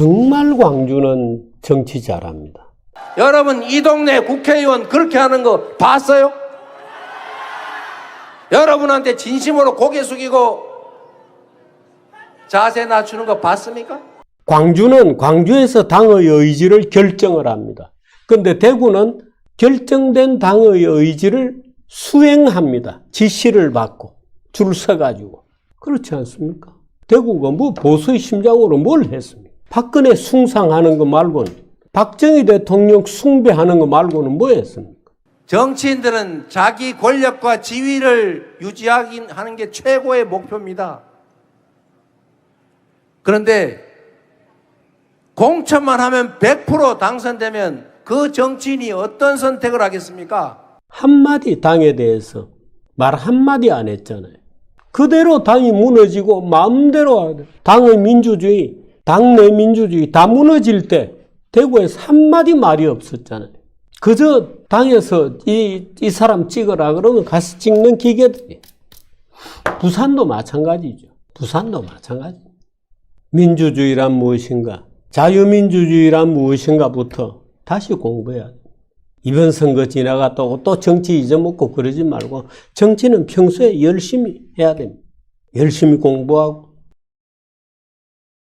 정말 광주는 정치 잘합니다. 여러분 이 동네 국회의원 그렇게 하는 거 봤어요? 여러분한테 진심으로 고개 숙이고 자세 낮추는 거 봤습니까? 광주는 광주에서 당의 의지를 결정을 합니다. 근데 대구는 결정된 당의 의지를 수행합니다. 지시를 받고 줄 서가지고. 그렇지 않습니까? 대구가 뭐 보수의 심장으로 뭘 했습니까? 박근혜 숭상하는 거 말고는 박정희 대통령 숭배하는 거 말고는 뭐 했습니까? 정치인들은 자기 권력과 지위를 유지하긴 하는 게 최고의 목표입니다. 그런데 공천만 하면 100% 당선되면 그 정치인이 어떤 선택을 하겠습니까? 한마디 당에 대해서 말 한마디 안 했잖아요. 그대로 당이 무너지고 마음대로 당의 민주주의, 당내 민주주의 다 무너질 때 대구에서 한마디 말이 없었잖아요. 그저 당에서 이, 이 사람 찍어라 그러면 가서 찍는 기계들이. 부산도 마찬가지죠. 부산도 마찬가지. 민주주의란 무엇인가? 자유민주주의란 무엇인가부터 다시 공부해야 돼. 이번 선거 지나갔다고 또 정치 잊어먹고 그러지 말고 정치는 평소에 열심히 해야 됩니다. 열심히 공부하고